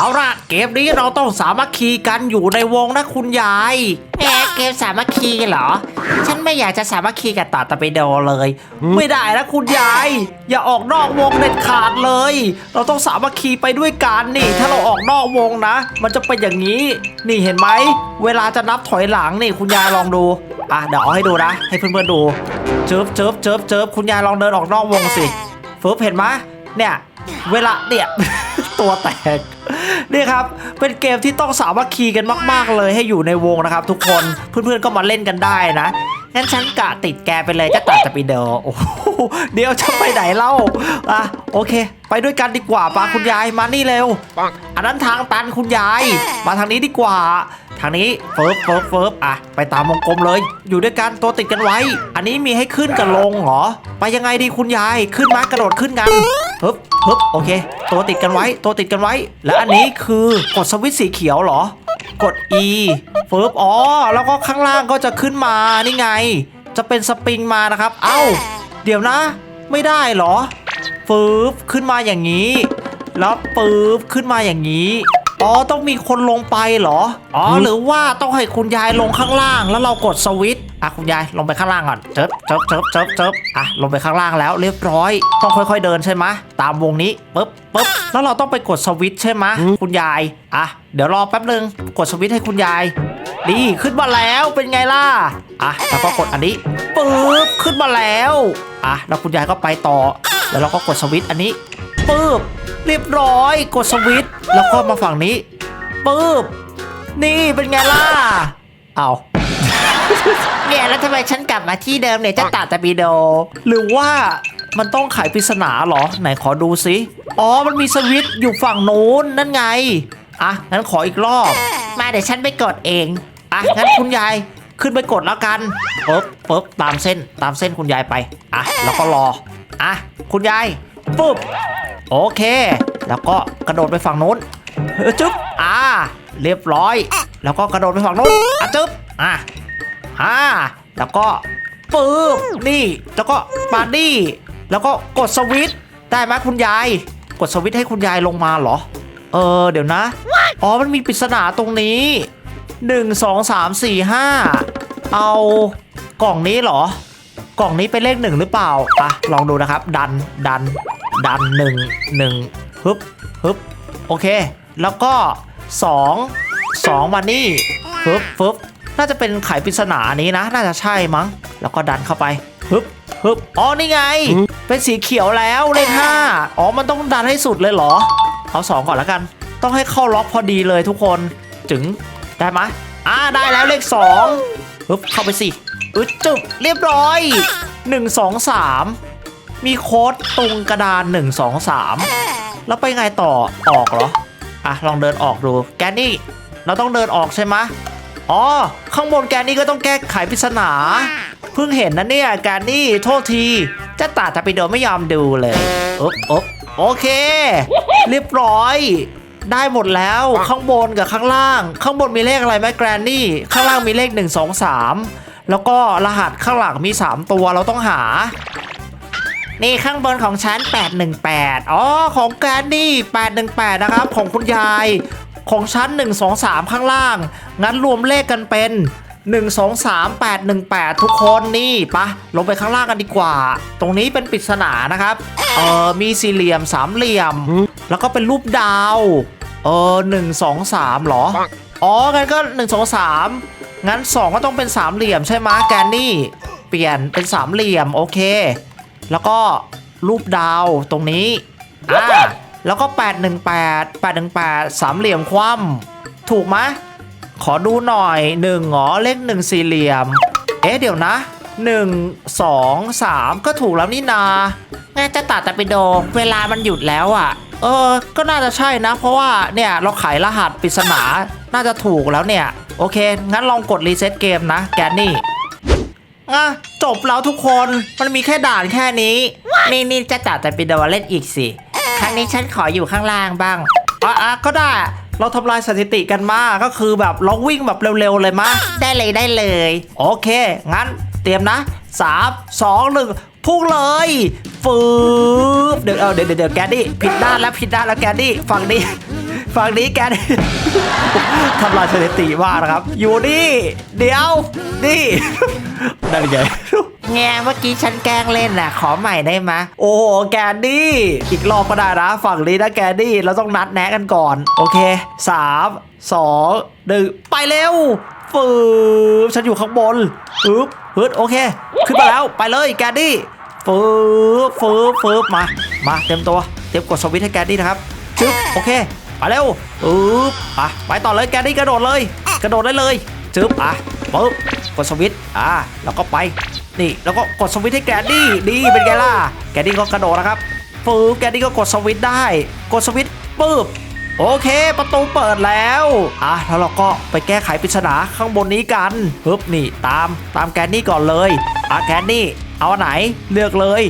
เอาละเกมนี้เราต้องสามัคคีกันอยู่ในวงนะคุณยายแหมเกมสามัคคีเหรอ ฉันไม่อยากจะสามัคคีกับต่อตะไปโดเลย ไม่ได้นะคุณยาย อย่าออกนอกวงเด็ดขาดเลย เราต้องสามัคคีไปด้วยกันนี่ ถ้าเราออกนอกวงนะ มันจะเป็นอย่างนี้ นี่เห็นไหม เวลาจะนับถอยหลังนี่คุณยายลองดู อะเดี๋ยวเอาให้ดูนะ ให้เพื่อนๆดูเจิบเจิบเจิบเจิบคุณยายลองเดินออกนอกวงสิฟึบเห็นไหมเนี่ย เวลาเนี่ย ตัวแตกนี่ครับ เป็นเกมที่ต้องสามัคคีกันมาก ๆ เลยให้อยู่ในวงนะครับ ทุกคนเพื่อนๆก็มาเล่นกันได้นะงั้นฉันกะติดแกไปเลยจะตัดจะไปเดอโอ้โหเดี๋ยวจะไปไหนเล่าอะโอเค ไปด้วยกันดีกว่าปาคุณยายมานี่เร็วอันนั้นทางตันคุณยาย มาทางนี้ดีกว่า ทางนี้เฟิร์ฟเฟิร์ฟเฟิร์ฟอะไปตามวงกลมเลย อยู่ด้วยกันตัวติดกันไว้ อันนี้มีให้ขึ้นกับลงเหรอไปยังไงดีคุณยายขึ้นมากระโดดขึ้นกันฮึบ ฮึบโอเค ตัวติดกันไว้ ตัวติดกันไว้ และอันนี้คือกดสวิตช์สีเขียวเหรอ กด E ฟึบอ๋อ แล้วก็ข้างล่างก็จะขึ้นมานี่ไง จะเป็นสปริงมานะครับ เอ้า เดี๋ยวนะ ไม่ได้เหรอฟืบขึ้นมาอย่างนี้ แล้วปื๊บขึ้นมาอย่างนี้ อ๋อต้องมีคนลงไปเหรอ อ๋อหรือว่าต้องให้คุณยายลงข้างล่าง แล้วเรากดสวิตช์อะคุณยายลงไปข้างล่างก่อนเจิบเจิบเจิบเจิบเจิบอะลงไปข้างล่างแล้วเรียบร้อย ต้องค่อยๆเดินใช่ไหมตามวงนี้ปึ๊บปึ๊บแล้วเราต้องไปกดสวิตช์ใช่ไหมคุณยายอะเดี๋ยวรอแป๊บนึงกดสวิตช์ให้คุณยายดีขึ้นมาแล้วเป็นไงล่ะอะแล้วก็กดอันนี้ปึ๊บขึ้นมาแล้วอะแล้วคุณยายก็ไปต่อ แล้วเราก็กดสวิตช์อันนี้ปึ๊บ เรียบร้อย กดสวิตช์แล้วก็มาฝั่งนี้ปึ๊บนี่เป็นไงล่ะเอาเนี่ยแล้วทำไมฉันกลับมาที่เดิมเนี่ยจะตัดตะปีโด หรือว่ามันต้องไขปริศนาเหรอ ไหนขอดูสิอ๋อมันมีสวิตช์อยู่ฝั่งนู้นนั่นไง อะงั้นขออีกรอบ มาเดี๋ยวฉันไปกดเอง อะงั้นคุณยายขึ้นไปกดแล้วกันปึ๊บปึ๊บตามเส้นตามเส้นคุณยายไป อะแล้วก็รอ อะคุณยายปุ๊บโอเค แล้วก็กระโดดไปฝั่งนู้นเฮ้ยจึ๊บอ่า เรียบร้อย แล้วก็กระโดดไปฝั่งนู้นอะจึ๊บอะอ่าแล้วก็ปึ๊บนี่ แล้วก็ปาดี้แล้วก็กดสวิตช์ได้ไหมคุณยาย กดสวิตช์ให้คุณยายลงมาเหรอ เออ เดี๋ยวนะ อ๋อ มันมีปริศนาตรงนี้หนึ่งสองสามสี่ห้าเอากล่องนี้เหรอ กล่องนี้เป็นเลขหนึ่งหรือเปล่าอะลองดูนะครับ ดันดันดันหนึ่งหนึ่ง ฮึบฮึบโอเค แล้วก็สองสองมานี่ฟึบฟึบน่าจะเป็นไขปริศนาอันนี้นะ น่าจะใช่มั้ง แล้วก็ดันเข้าไปฮึบฮึบอ๋อนี่ไง เป็นสีเขียวแล้วเลขห้าอ๋อมันต้องดันให้สุดเลยเหรอ เอาสองก่อนแล้วกัน ต้องให้เข้าล็อกพอดีเลยทุกคนจึงได้ไหมอ่าได้แล้วเลขสองปึ๊บเข้าไปสิอึดจุบเรียบร้อย1 2 3มีโค้ดตรงกระดาน1 2 3 แล้วไปไงต่อออกเหรอ อะลองเดินออกดู แกนนี่ เราต้องเดินออกใช่ไหมอ๋อ ข้างบนแกนนี่ก็ต้องแก้ไขปริศนา เพิ่งเห็นนะเนี่ยแกนนี่โทษทีจะตาจะไปโดนไม่ยอมดูเลยอ๊บอ๊บโอเค เรียบร้อย ได้หมดแล้วข้างบนกับข้างล่าง ข้างบนมีเลขอะไรไหมแกรนนี่ ข้างล่างมีเลข 1 2 3 แล้วก็รหัสข้างหลังมี 3 ตัวเราต้องหา นี่ข้างบนของฉัน818 อ๋อ ของแกรนนี่ 818 นะครับ ของคุณยาย ของชั้น 1 2 3 ข้างล่าง งั้นรวมเลขกันเป็น 1 2 3 8 1 8 ทุกคนนี่ปะลงไปข้างล่างกันดีกว่า ตรงนี้เป็นปริศนานะครับ เออมีสี่เหลี่ยมสามเหลี่ยม แล้วก็เป็นรูปดาว เออหนึ่งสองสามหรอ อ๋อ งั้นก็หนึ่งสองสามงั้นสองก็ต้องเป็นสามเหลี่ยมใช่ไหมแกนนี่ เปลี่ยนเป็นสามเหลี่ยมโอเค แล้วก็รูปดาวตรงนี้อ่าแล้วก็ 818 818 สามเหลี่ยมคว่ำถูกไหมขอดูหน่อย1หรอเลข1สี่เหลี่ยม เอ๊ะเดี๋ยวนะ 1 2 3 ก็ถูกแล้วนี่นาน่าจะตัดแตะปีโดเวลามันหยุดแล้วอะ เออ ก็น่าจะใช่นะ เพราะว่าเนี่ยเราไขรหัสปริศนา น่าจะถูกแล้วเนี่ย โอเค งั้นลองกดรีเซ็ตเกมนะ แกนนี่ อะจบแล้วทุกคนมันมีแค่ด่านแค่นี้ นี่นี่จะตัดตะปีโดเล่นอีกสิครั้งนี้ฉันขออยู่ข้างล่างบ้างอะอะก็ได้ เราทำลายสถิติกันมาก็คือแบบเราวิ่งแบบเร็วๆเลยมะได้เลยได้เลย โอเค งั้นเตรียมนะ3 2 1พุ่งเลยฟืบเดี๋ยวเอาเดี๋ยวเดี๋ยวเดี๋ยวแกดดี้ผิดด้านแล้วผิดด้านแล้วแกดดี้ฝั่งนี้ ฝั่งนี้แกนี่ทำลายสถิติมากนะครับ อยู่นี่ เดี๋ยว นี่ได้ไงแงเมื่อกี้ฉันแกล้งเล่นน่ะ ขอใหม่ได้ไหมะโอ้โหแกนดี้ อีกรอบก็ได้นะ ฝั่งนี้นะแกนดี้ เราต้องนัดแนะกันก่อน โอเคสามสองหนึ่งไปเร็วฟืบฉันอยู่ข้างบนฟืบฟืบโอเค ขึ้นมาแล้วไปเลยแกนดี้ฟืบฟืบฟืบมา มาเต็มตัว เตรียมกดสวิตช์ให้แกนดี้นะครับชึบโอเค ไปเร็วฟืบอะไปต่อเลยแกนดี้กระโดดเลย กระโดดได้เลยจึ๊บอะปึ๊บกดสวิตช์อะแล้วก็ไป นี่แล้วก็กดสวิตช์ให้แกนดี้ดีเป็นไงล่ะแกนดี้ก็กระโดดนะครับปึ๊บแกนดี้ก็กดสวิตช์ได้ กดสวิตช์ปึ๊บโอเคประตูเปิดแล้วอะแล้วเราก็ไปแก้ไขปริศนาข้างบนนี้กันปึ๊บนี่ตามตามแกนนี่ก่อนเลยอะแกนนี่เอาอันไหนเลือกเลย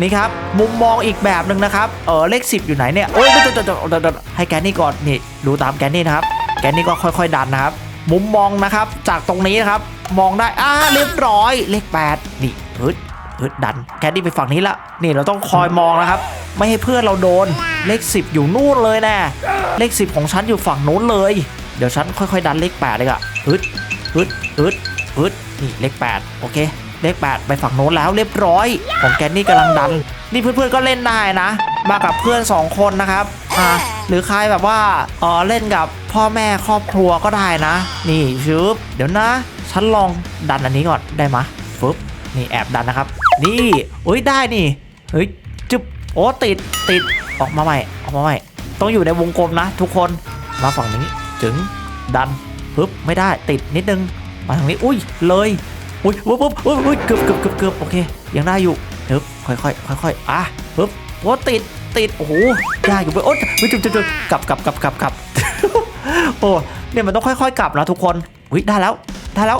นี่ครับมุมมองอีกแบบหนึ่งนะครับเออเลข 10 อยู่ไหนเนี่ยโอ้ยเดี๋ยวเดี๋ยวเดี๋ยวเดี๋ยวเดี๋ยวให้แกนนี่ก่อนนี่ดูตามแกนนี่นะครับแกนนี่ก็ค่อย ๆ ดันนะครับ มุมมองนะครับจากตรงนี้นะครับมองได้อ่าเรียบร้อยเลข 8 นี่ฮึดฮึดดันแกนี่ไปฝั่งนี้ละนี่เราต้องคอยมองนะครับ ไม่ให้เพื่อนเราโดนเลข 10 อยู่นู่นเลยแน่เลข 10 ของฉันอยู่ฝั่งนู้นเลย เดี๋ยวฉันค่อย ๆ ดันเลข8เลยอะฮึดฮึดฮึดฮึดนี่เลข 8 โอเค เลข8ไปฝั่งโน้นแล้วเรียบร้อย ของแกนนี่กำลังดัน นี่เพื่อนๆก็เล่นได้นะ มากับเพื่อน 2 คนนะครับอ่าหรือใครแบบว่าเออเล่นกับพ่อแม่ครอบครัวก็ได้นะ นี่ชึบเดี๋ยวนะ ฉันลองดันอันนี้ก่อนได้ไหมฟึบนี่แอบดันนะครับ นี่เอ้ยได้นี่เฮ้ยจึ๊บโอ้ติดติดออกมาใหม่ออกมาใหม่ต้องอยู่ในวงกลมนะ ทุกคนมาฝั่งนี้ถึงดันปึ๊บไม่ได้ติดนิดนึงมาทางนี้อุ้ยเลย อุ้ยปุ๊บปุ๊บอุ้ยอุ้ยเกือบเกือบเกือบเกือบโอเคยังได้อยู่ปึ๊บค่อยค่อยค่อยค่อยๆอะปึ๊บโอ้ติดติดโอ้โหยากอยู่เว้ยโอ๊ยจุ๊บจุ๊บจุ๊บกลับกลับกลับกลับกลับโอ้เนี่ยมันต้องค่อยๆ กลับนะทุกคนอุ้ยได้แล้วได้แล้ว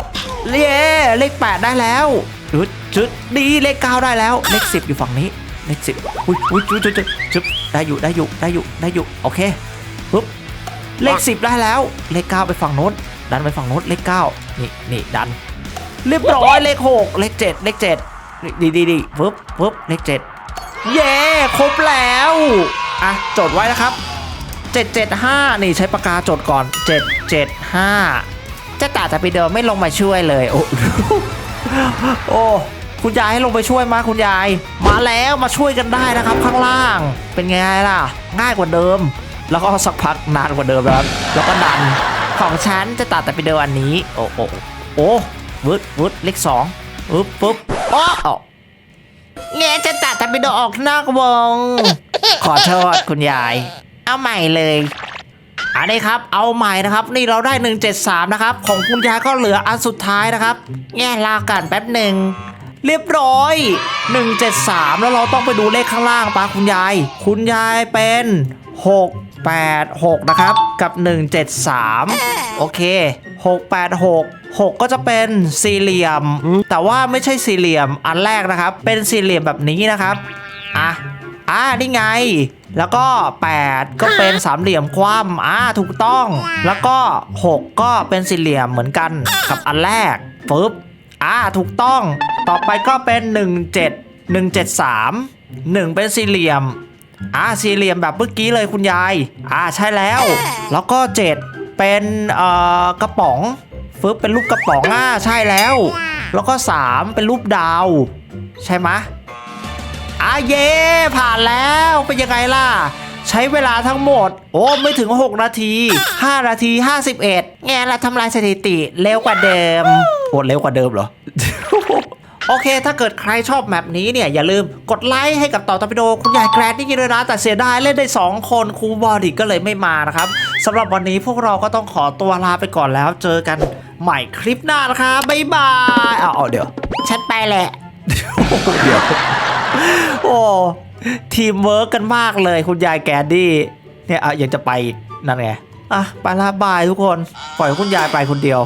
เย้เลขแปดได้แล้วจุดจุดดีเลขเก้าได้แล้วเลขสิบอยู่ฝั่งนี้เลขสิบอุ้ยอุ้ยจุดจุดจุดจุดได้อยู่ได้อยู่ได้อยู่ได้อยู่โอเคปุ๊บเลขสิบได้แล้วเลขเก้าไปฝั่งโน้นดันไปฝั่งโน้นเลขเก้านี่นี่ดัน เรียบร้อยเลขหกเลขเจ็ดเลขเจ็ดดีดีดีปุ๊บปุ๊บเลขเจ็ดเย้ครบแล้วอะจดไว้นะครับ775นี่ใช้ปากกาจดก่อน775เจะตาจะไปเดิมไม่ลงมาช่วยเลย โอ้โอ้คุณยายให้ลงไปช่วยมาคุณยาย มาแล้วมาช่วยกันได้นะครับ ข้างล่าง เป็นไงล่ะ ง่ายกว่าเดิม แล้วก็สักพักนานกว่าเดิมแล้วแล้วก็ดันของฉันเจะตาแต่ไปเดิมอันนี้ โอ้โอ้โอ้ วึดวึดเลขสองปึ๊บปึ๊บอ้ออ้อแงเจะตาแต่ไปเดิมออกนอกวง ขอโทษคุณยาย เอาใหม่เลยอันนี้ครับ เอาใหม่นะครับ นี่เราได้ 173 นะครับ ของคุณยายก็เหลืออันสุดท้ายนะครับ แง่รอก่อนแป๊บหนึ่ง เรียบร้อย 173 แล้วเราต้องไปดูเลขข้างล่างปะคุณยาย คุณยายเป็น 686 นะครับ กับ 173 โอเค 686 6 ก็จะเป็นสี่เหลี่ยม แต่ว่าไม่ใช่สี่เหลี่ยมอันแรกนะครับ เป็นสี่เหลี่ยมแบบนี้นะครับอะอ่านี่ไง แล้วก็ 8 ก็เป็นสามเหลี่ยมคว่ำอ่าถูกต้อง แล้วก็ 6 ก็เป็นสี่เหลี่ยมเหมือนกันกับอันแรกปึ๊บอ่าถูกต้อง ต่อไปก็เป็น 17 173 1 เป็นสี่เหลี่ยม อ่าสี่เหลี่ยมแบบเมื่อกี้เลยคุณยาย อ่าใช่แล้ว แล้วก็7เป็นเอ่อกระป๋องฟึบเป็นรูปกระป๋องอ่าใช่แล้ว แล้วก็3เป็นรูปดาว ใช่ไหมะอาเย่ผ่านแล้วเป็นยังไงล่ะ ใช้เวลาทั้งหมด โอ้ไม่ถึง 6 นาที 5 นาที 51แง่เราทำลายสถิติเร็วกว่าเดิมโอ้เร็วกว่าเดิมเหรอ โอเค ถ้าเกิดใครชอบแมปนี้เนี่ย อย่าลืมกดไลค์ให้กับต่อตอปิโด คุณยายแกรนนี่ด้วยนะ แต่เสียดายเล่นได้ 2 คนครูบอดี้ก็เลยไม่มานะครับสำหรับวันนี้พวกเราก็ต้องขอตัวลาไปก่อนแล้ว เจอกันใหม่คลิปหน้านะคะบ๊ายบายเอาเอาเดี๋ยวฉันไปแหละเดี๋ยวโอ้ทีมเวิร์กกันมากเลยคุณยายแกดดี้เนี่ยอะยังจะไปอีกนั่นไงอะไปละบายทุกคน ปล่อยคุณยายไปคนเดียว